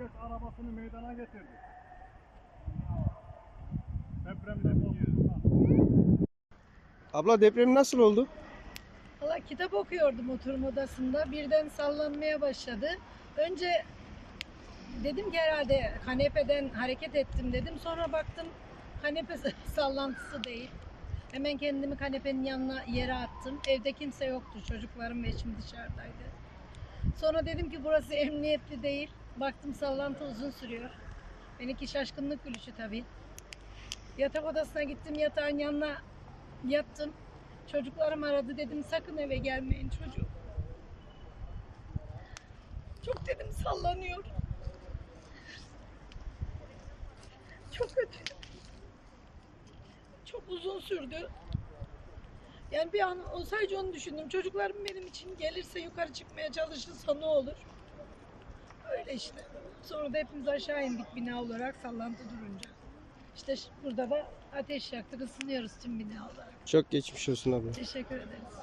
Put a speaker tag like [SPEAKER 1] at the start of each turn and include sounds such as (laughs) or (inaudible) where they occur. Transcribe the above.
[SPEAKER 1] Herkes arabasını meydana getirdi. Depremden korkusundan.
[SPEAKER 2] Abla deprem nasıl oldu?
[SPEAKER 3] Valla kitap okuyordum oturma odasında. Birden sallanmaya başladı. Önce dedim ki herhalde kanepeden hareket ettim dedim. Sonra baktım kanepe (laughs) sallantısı değil. Hemen kendimi kanepenin yanına yere attım. Evde kimse yoktu. Çocuklarım ve eşim dışarıdaydı. Sonra dedim ki burası emniyetli değil. Baktım sallantı uzun sürüyor. Benimki şaşkınlık gülüşü tabii. Yatak odasına gittim yatağın yanına yattım. Çocuklarım aradı dedim sakın eve gelmeyin çocuğum. Çok dedim sallanıyor. Çok kötü. Çok uzun sürdü. Yani bir an o sadece onu düşündüm. Çocuklarım benim için gelirse yukarı çıkmaya çalışırsa ne olur? Öyle işte. Sonra da hepimiz aşağı indik bina olarak sallantı durunca. İşte burada da ateş yaktık ısınıyoruz tüm bina olarak.
[SPEAKER 2] Çok geçmiş olsun abla.
[SPEAKER 3] Teşekkür ederiz.